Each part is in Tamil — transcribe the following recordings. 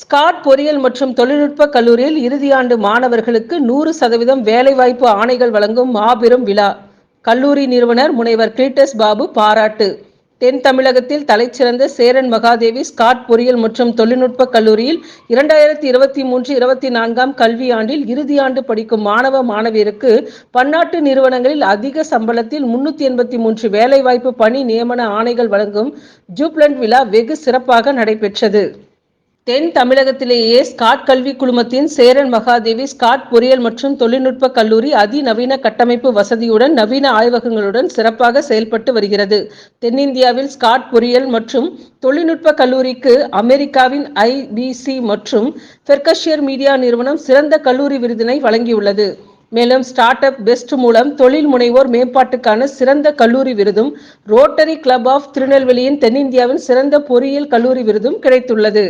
ஸ்காட் பொறியியல் மற்றும் தொழில்நுட்ப கல்லூரியில் இறுதியாண்டு மாணவர்களுக்கு நூறு சதவீதம் வேலைவாய்ப்பு ஆணைகள் வழங்கும் மாபெரும் விழா. கல்லூரி நிறுவனர் முனைவர் கிரீட்டஸ் பாபு பாராட்டு. தென் தமிழகத்தில் தலைச்சிறந்த சேரன் மகாதேவி ஸ்காட் பொறியியல் மற்றும் தொழில்நுட்ப கல்லூரியில் இரண்டாயிரத்தி இருபத்தி மூன்று இருபத்தி நான்காம் கல்வியாண்டில் இறுதியாண்டு படிக்கும் மாணவ மாணவியருக்கு பன்னாட்டு நிறுவனங்களில் அதிக சம்பளத்தில் முன்னூத்தி எண்பத்தி மூன்று வேலைவாய்ப்பு பணி நியமன ஆணைகள் வழங்கும் ஜூப்லண்ட் விழா வெகு சிறப்பாக நடைபெற்றது. தென் தமிழகத்திலேயே ஸ்காட் கல்வி குழுமத்தின் சேரன் மகாதேவி ஸ்காட் பொறியியல் மற்றும் தொழில்நுட்ப கல்லூரி அதிநவீன கட்டமைப்பு வசதியுடன் நவீன ஆய்வகங்களுடன் சிறப்பாக செயல்பட்டு வருகிறது. தென்னிந்தியாவில் ஸ்காட் பொறியியல் மற்றும் தொழில்நுட்ப கல்லூரிக்கு அமெரிக்காவின் ஐபிசி மற்றும் பெர்கஷியர் மீடியா நிறுவனம் சிறந்த கல்லூரி விருதினை வழங்கியுள்ளது. மேலும் ஸ்டார்ட் அப் பெஸ்ட் மூலம் தொழில் முனைவோர் மேம்பாட்டுக்கான சிறந்த கல்லூரி விருதும் ரோட்டரி கிளப் ஆஃப் திருநெல்வேலியின் தென்னிந்தியாவின் சிறந்த பொறியியல் கல்லூரி விருதும் கிடைத்துள்ளது.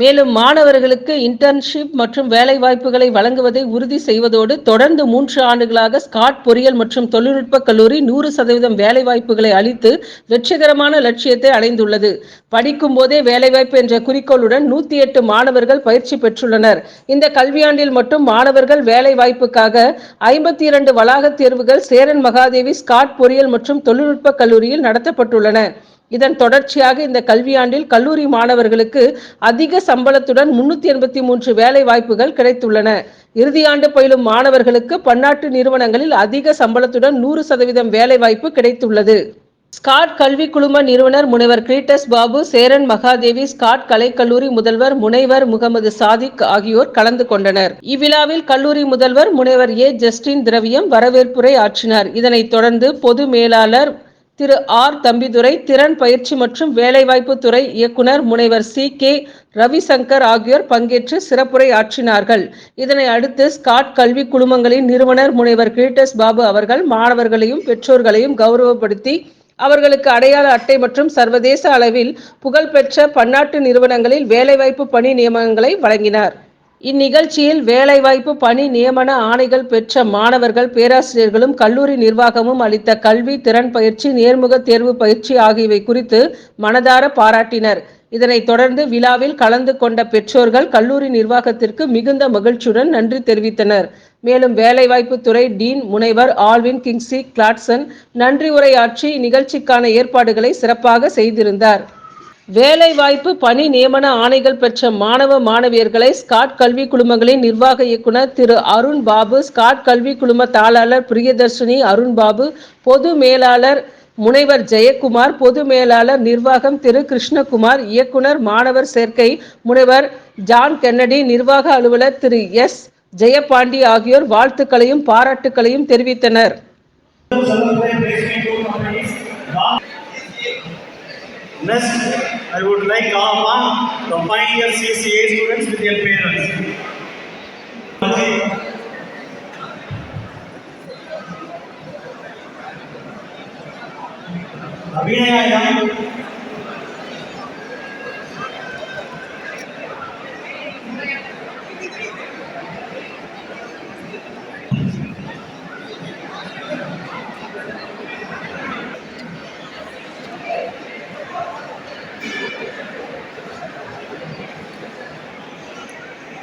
மேலும் மாணவர்களுக்கு இன்டர்ன்ஷிப் மற்றும் வேலை வாய்ப்புகளை வழங்குவதை உறுதி செய்வதோடு தொடர்ந்து மூன்று ஆண்டுகளாக ஸ்காட் பொறியியல் மற்றும் தொழில்நுட்ப கல்லூரி நூறு சதவீதம் வேலை வாய்ப்புகளை அளித்து வெற்றிகரமான லட்சியத்தை அடைந்துள்ளது. படிக்கும் போதே வேலைவாய்ப்பு என்ற குறிக்கோளுடன் நூத்தி எட்டு மாணவர்கள் பயிற்சி பெற்றுள்ளனர். இந்த கல்வியாண்டில் மட்டும் மாணவர்கள் வேலை வாய்ப்புக்காக ஐம்பத்தி இரண்டு வளாக தேர்வுகள் சேரன் மகாதேவி ஸ்காட் பொறியியல் மற்றும் தொழில்நுட்ப கல்லூரியில் நடத்தப்பட்டுள்ளன. இதன் தொடர்ச்சியாக இந்த கல்வியாண்டில் கல்லூரி மாணவர்களுக்கு அதிக சம்பளத்துடன் முன்னூத்தி எண்பத்தி மூன்று வேலை வாய்ப்புகள் கிடைத்துள்ளன. இறுதியாண்டு பயிலும் மாணவர்களுக்கு பன்னாட்டு நிறுவனங்களில் அதிக சம்பளத்துடன் நூறு சதவீதம் வேலை வாய்ப்பு கிடைத்துள்ளது. ஸ்காட் கல்வி குழும நிறுவனர் முனைவர் கிரீட்டஸ் பாபு சேரன் மகாதேவி ஸ்காட் கலைக்கல்லூரி முதல்வர் முனைவர் முகமது சாதிக் ஆகியோர் கலந்து கொண்டனர். இவ்விழாவில் கல்லூரி முதல்வர் முனைவர் ஏ ஜஸ்டின் திரவியம் வரவேற்புரை ஆற்றினார். இதனைத் தொடர்ந்து பொது மேலாளர் திரு ஆர். தம்பிதுரை திறன் பயிற்சி மற்றும் வேலைவாய்ப்பு துறை இயக்குனர் முனைவர் சி. கே. ரவிசங்கர் ஆகியோர் பங்கேற்று சிறப்புரை ஆற்றினார்கள். இதனை அடுத்து ஸ்காட் கல்வி குழுமங்களின் நிறுவனர் முனைவர் கிரீட்டஸ் பாபு அவர்கள் மாணவர்களையும் பெற்றோர்களையும் கௌரவப்படுத்தி அவர்களுக்கு அடையாள அட்டை மற்றும் சர்வதேச அளவில் புகழ்பெற்ற பன்னாட்டு நிறுவனங்களில் வேலைவாய்ப்பு பணி நியமனங்களை வழங்கினார். இந்நிகழ்ச்சியில் வேலைவாய்ப்பு பணி நியமன ஆணைகள் பெற்ற மாணவர்கள் பேராசிரியர்களும் கல்லூரி நிர்வாகமும் அளித்த கல்வி திறன் பயிற்சி நேர்முக தேர்வு பயிற்சி ஆகியவை குறித்து மனதார பாராட்டினர். இதனைத் தொடர்ந்து விழாவில் கலந்து கொண்ட பெற்றோர்கள் கல்லூரி நிர்வாகத்திற்கு மிகுந்த மகிழ்ச்சியுடன் நன்றி தெரிவித்தனர். மேலும் வேலைவாய்ப்பு துறை டீன் முனைவர் ஆல்வின் கிங்ஸி கிளாட்சன் நன்றி உரையாற்றி இந்நிகழ்ச்சிக்கான ஏற்பாடுகளை சிறப்பாக செய்திருந்தார். வேலைவாய்ப்பு பணி நியமன ஆணைகள் பெற்ற மாணவ மாணவியர்களை ஸ்காட் கல்வி குழுமங்களின் நிர்வாக இயக்குனர் திரு அருண் பாபு ஸ்காட் கல்வி குழும தாளாளர் பிரியதர்ஷினி அருண் பாபு பொது மேலாளர் முனைவர் ஜெயக்குமார் பொது மேலாளர் நிர்வாகம் திரு கிருஷ்ணகுமார் இயக்குனர் மாணவர் சேர்க்கை முனைவர் ஜான் கென்னடி நிர்வாக அலுவலர் திரு எஸ் ஜெயபாண்டி ஆகியோர் வாழ்த்துக்களையும் பாராட்டுக்களையும் தெரிவித்தனர். Next, I would like all Amma, the final year CCA students with their parents.